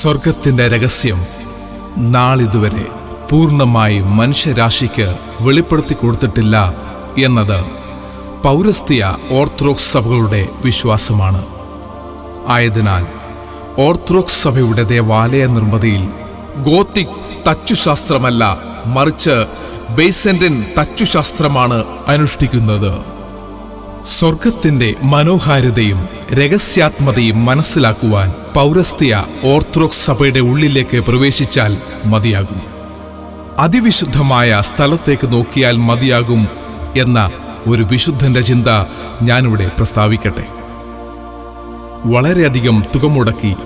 സ്വർഗത്തിന്റെ രഹസ്യം. നാളിതുവരെ പൂർണമായി മനുഷ്യരാശിക്ക് വെളിപ്പെടുത്തി കൊടുത്തിട്ടില്ല എന്നത് പൗരസ്ത്യ ഓർത്തഡോക്സ് സഭകളുടെ വിശ്വാസമാണ്. ആയതിനാൽ ഓർത്തഡോക്സ് സഭയുടെ ദേവാലയ നിർമ്മിതിയിൽ ഗോത്തിക് തച്ചുശാസ്ത്രമല്ല മറിച്ച് ബേസന്റൻ തച്ചുശാസ്ത്രമാണ് അനുഷ്ഠിക്കുന്നത്. സ്വർഗത്തിന്റെ മനോഹാരിതയും രഹസ്യാത്മതയും മനസ്സിലാക്കുവാൻ പൗരസ്ത്യ ഓർത്തഡോക്സ് സഭയുടെ ഉള്ളിലേക്ക് പ്രവേശിച്ചാൽ മതിയാകും. അതിവിശുദ്ധമായ സ്ഥലത്തേക്ക് നോക്കിയാൽ മതിയാകും എന്ന ഒരു വിശുദ്ധന്റെ ചിന്ത ഞാനിവിടെ പ്രസ്താവിക്കട്ടെ. വളരെയധികം തുക മുടക്കി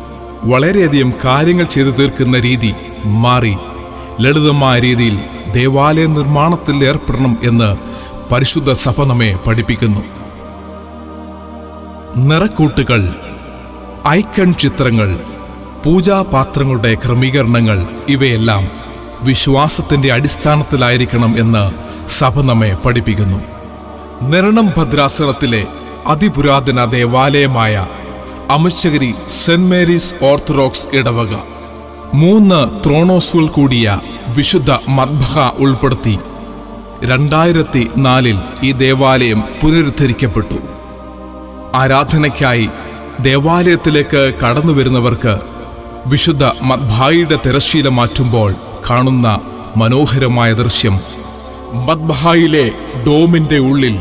വളരെയധികം കാര്യങ്ങൾ ചെയ്തു തീർക്കുന്ന രീതി മാറി ലളിതമായ രീതിയിൽ ദേവാലയ നിർമ്മാണത്തിൽ ഏർപ്പെടണം എന്ന് പരിശുദ്ധ സഭ നമ്മെ പഠിപ്പിക്കുന്നു. നിറക്കൂട്ടുകൾ ഐക്കൺ ചിത്രങ്ങൾ പൂജാപാത്രങ്ങളുടെ ക്രമീകരണങ്ങൾ ഇവയെല്ലാം വിശ്വാസത്തിന്റെ അടിസ്ഥാനത്തിലായിരിക്കണം എന്ന് സഭ നമ്മെ പഠിപ്പിക്കുന്നു. നിരണം ഭദ്രാസനത്തിലെ അതിപുരാതന ദേവാലയമായ അമച്ചഗിരി സെന്റ് മേരീസ് ഓർത്തഡോക്സ് ഇടവക. മൂന്ന് ത്രോണോസുകൾ കൂടിയ വിശുദ്ധ മദ്ഭഹ ഉൾപ്പെടുത്തി രണ്ടായിരത്തി നാലിൽ ഈ ദേവാലയം പുനരുദ്ധരിക്കപ്പെട്ടു. ആരാധനയ്ക്കായി ദേവാലയത്തിലേക്ക് കടന്നു വരുന്നവർക്ക് വിശുദ്ധ മദ്ഭായിയുടെ തിരശ്ശീല മാറ്റുമ്പോൾ കാണുന്ന മനോഹരമായ ദൃശ്യം. മദ്ബഹായിലെ ഡോമിന്റെ ഉള്ളിൽ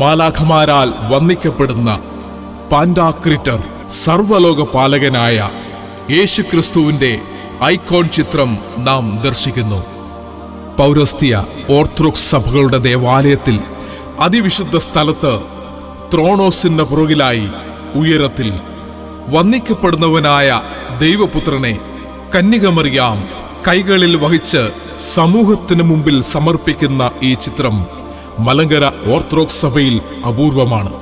മാലാഖമാരാൽ വന്ദിക്കപ്പെടുന്ന പാൻഡാക്രിറ്റർ സർവലോക പാലകനായ യേശുക്രിസ്തുവിന്റെ ഐക്കോൺ ചിത്രം നാം ദർശിക്കുന്നു. പൗരസ്ത്യ ഓർത്തഡോക്സ് സഭകളുടെ ദേവാലയത്തിൽ അതിവിശുദ്ധ സ്ഥലത്ത് ത്രോണോസിന്റെ പുറകിലായി ഉയരത്തിൽ വന്ദിക്കപ്പെടുന്നവനായ ദൈവപുത്രനെ കന്യകമറിയാം കൈകളിൽ വഹിച്ച് സമൂഹത്തിന് മുമ്പിൽ സമർപ്പിക്കുന്ന ഈ ചിത്രം മലങ്കര ഓർത്തഡോക്സ് സഭയിൽ അപൂർവമാണ്.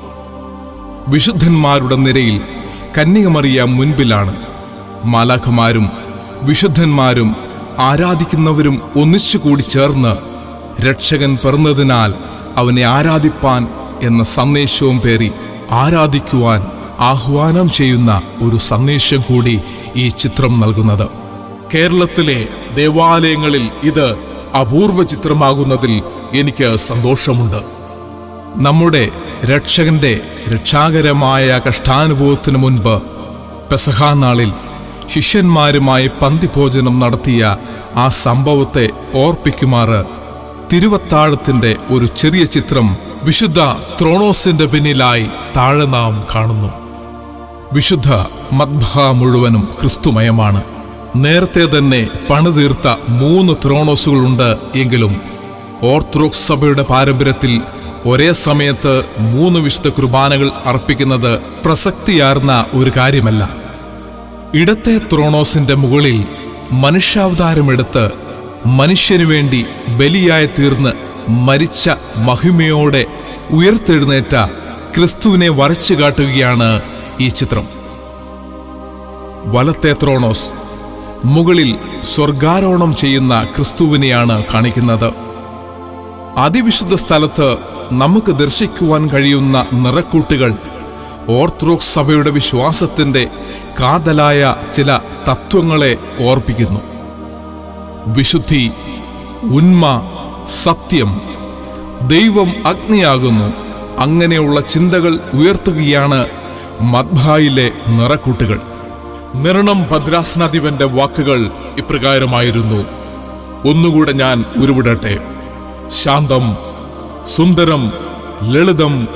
വിശുദ്ധന്മാരുടെ നിരയിൽ കന്യകമറിയ മുൻപിലാണ്. മാലാഖമാരും വിശുദ്ധന്മാരും ആരാധിക്കുന്നവരും ഒന്നിച്ചുകൂടി ചേർന്ന് രക്ഷകൻ പിറന്നതിനാൽ അവനെ ആരാധിപ്പാൻ എന്ന സന്ദേശവും പേറി ആരാധിക്കുവാൻ ആഹ്വാനം ചെയ്യുന്ന ഒരു സന്ദേശം കൂടി ഈ ചിത്രം നൽകുന്നത്. കേരളത്തിലെ ദേവാലയങ്ങളിൽ ഇത് അപൂർവ ചിത്രമാകുന്നതിൽ എനിക്ക് സന്തോഷമുണ്ട്. നമ്മുടെ രക്ഷകന്റെ രക്ഷാകരമായ കഷ്ടാനുഭവത്തിനു മുൻപ് പെസഹാനാളിൽ ശിഷ്യന്മാരുമായി പന്തിഭോജനം നടത്തിയ ആ സംഭവത്തെ ഓർപ്പിക്കുമാറ് തിരുവത്താഴത്തിന്റെ ഒരു ചെറിയ ചിത്രം വിശുദ്ധ ത്രോണോസിന്റെ പിന്നിലായി താഴെ നാം കാണുന്നു. വിശുദ്ധ മദ്ഭ മുഴുവനും ക്രിസ്തുമയമാണ്. നേരത്തെ തന്നെ പണിതീർത്ത മൂന്ന് ത്രോണോസുകളുണ്ട് എങ്കിലും ഓർത്തഡോക്സ് സഭയുടെ പാരമ്പര്യത്തിൽ ഒരേ സമയത്ത് മൂന്ന് വിശുദ്ധ കുർബാനകൾ അർപ്പിക്കുന്നത് പ്രസക്തിയാർന്ന ഒരു കാര്യമല്ല. ഇടത്തെ ത്രോണോസിന്റെ മുകളിൽ മനുഷ്യാവതാരമെടുത്ത് മനുഷ്യനു വേണ്ടി ബലിയായി തീർന്ന് മരിച്ച മഹിമയോടെ ഉയർത്തെഴുന്നേറ്റ ക്രിസ്തുവിനെ വരച്ചു കാട്ടുകയാണ് ഈ ചിത്രം. വലത്തെ ത്രോണോസ് മുകളിൽ സ്വർഗാരോഹണം ചെയ്യുന്ന ക്രിസ്തുവിനെയാണ് കാണിക്കുന്നത്. അതിവിശുദ്ധ സ്ഥലത്ത് നമുക്ക് ദർശിക്കുവാൻ കഴിയുന്ന നിറക്കൂട്ടുകൾ ഓർത്തഡോക്സ് സഭയുടെ വിശ്വാസത്തിന്റെ കാതലായ ചില തത്വങ്ങളെ ഓർപ്പിക്കുന്നു. വിശുദ്ധി ഉന്മ സത്യം. ദൈവം അഗ്നിയാകുന്നു. അങ്ങനെയുള്ള ചിന്തകൾ ഉയർത്തുകയാണ് മദ്ഭായിലെ നിറക്കൂട്ടുകൾ. നിരണം ഭദ്രാസനാധിപന്റെ വാക്കുകൾ ഇപ്രകാരമായിരുന്നു. ഒന്നുകൂടെ ഞാൻ ഉരുവിടട്ടെ. ശാന്തം സുന്ദരം ലളിതം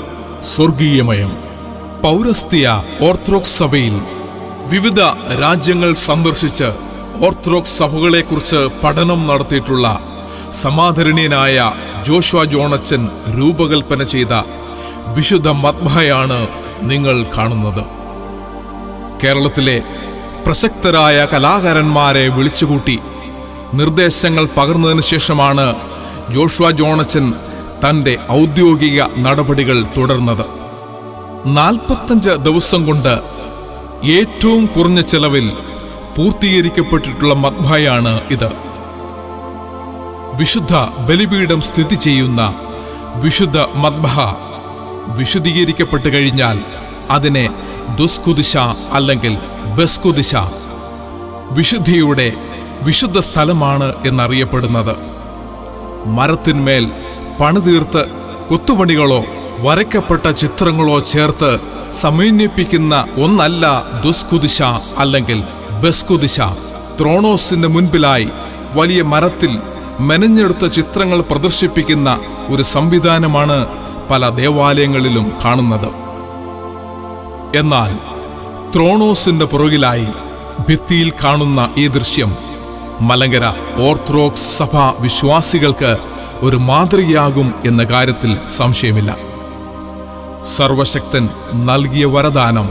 സ്വർഗീയമയം. പൗരസ്ത്യ ഓർത്തഡോക്സ് സഭയിൽ വിവിധ രാജ്യങ്ങൾ സന്ദർശിച്ച് ഓർത്തഡോക്സ് സഭകളെക്കുറിച്ച് പഠനം നടത്തിയിട്ടുള്ള സമാധരണീയനായ ജോഷ്വ ജോണച്ചൻ രൂപകൽപ്പന ചെയ്ത വിശുദ്ധ മത്മയാണ് നിങ്ങൾ കാണുന്നത്. കേരളത്തിലെ പ്രസക്തരായ കലാകാരന്മാരെ വിളിച്ചുകൂട്ടി നിർദ്ദേശങ്ങൾ പകർന്നതിന് ശേഷമാണ് ജോഷ്വ ജോണച്ചൻ തന്റെ ഔദ്യോഗിക നടപടികൾ തുടർന്നത്. നാൽപ്പത്തഞ്ച് ദിവസം കൊണ്ട് ഏറ്റവും കുറഞ്ഞ ചെലവിൽ പൂർത്തീകരിക്കപ്പെട്ടിട്ടുള്ള മഗ്ഭായാണ് ഇത്. വിശുദ്ധ ബലിപീഠം സ്ഥിതി ചെയ്യുന്ന വിശുദ്ധ മദ്ബഹ വിശുദ്ധീകരിക്കപ്പെട്ട് കഴിഞ്ഞാൽ അതിനെ ദുസ്കുദിശ അല്ലെങ്കിൽ ബസ്കുദിശ വിശുദ്ധിയുടെ വിശുദ്ധ സ്ഥലമാണ് എന്നറിയപ്പെടുന്നത്. മരത്തിന്മേൽ പണിതീർത്ത് കൊത്തുപണികളോ വരയ്ക്കപ്പെട്ട ചിത്രങ്ങളോ ചേർത്ത് സമന്വയിപ്പിക്കുന്ന ഒന്നല്ല ദുസ്കുദിശ അല്ലെങ്കിൽ ബസ്കുദിശ ത്രോണോസിന്റെ മുൻപിലായി വലിയ മരത്തിൽ മെനഞ്ഞെടുത്ത ചിത്രങ്ങൾ പ്രദർശിപ്പിക്കുന്ന ഒരു സംവിധാനമാണ് പല ദേവാലയങ്ങളിലും കാണുന്നത്. എന്നാൽ ത്രോണോസിന്റെ പുറകിലായി ഭിത്തിയിൽ കാണുന്ന ഈ ദൃശ്യം മലങ്കര ഓർത്തഡോക്സ് സഭ വിശ്വാസികൾക്ക് ഒരു മാതൃകയാകും എന്ന കാര്യത്തിൽ സംശയമില്ല. സർവശക്തൻ നൽകിയ വരദാനം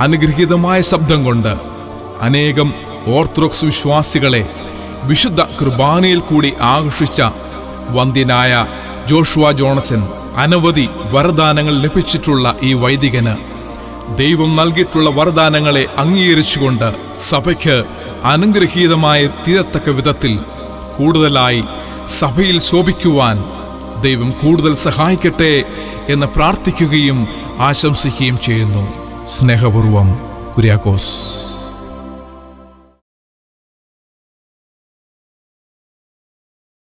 അനുഗ്രഹീതമായ ശബ്ദം കൊണ്ട് അനേകം ഓർത്തഡോക്സ് വിശ്വാസികളെ വിശുദ്ധ കുർബാനയിൽ കൂടി ആകർഷിച്ച വന്ദ്യനായ ജോഷുവ ജോണച്ചൻ അനവധി വരദാനങ്ങൾ ലഭിച്ചിട്ടുള്ള ഈ വൈദികന് ദൈവം നൽകിയിട്ടുള്ള വരദാനങ്ങളെ അംഗീകരിച്ചുകൊണ്ട് സഭയ്ക്ക് അനുഗ്രഹീതമായ തീരത്തക്ക വിധത്തിൽ കൂടുതലായി സഭയിൽ ശോഭിക്കുവാൻ ദൈവം കൂടുതൽ സഹായിക്കട്ടെ എന്ന് പ്രാർത്ഥിക്കുകയും ആശംസിക്കുകയും ചെയ്യുന്നു. സ്നേഹപൂർവം കുര്യാക്കോസ്.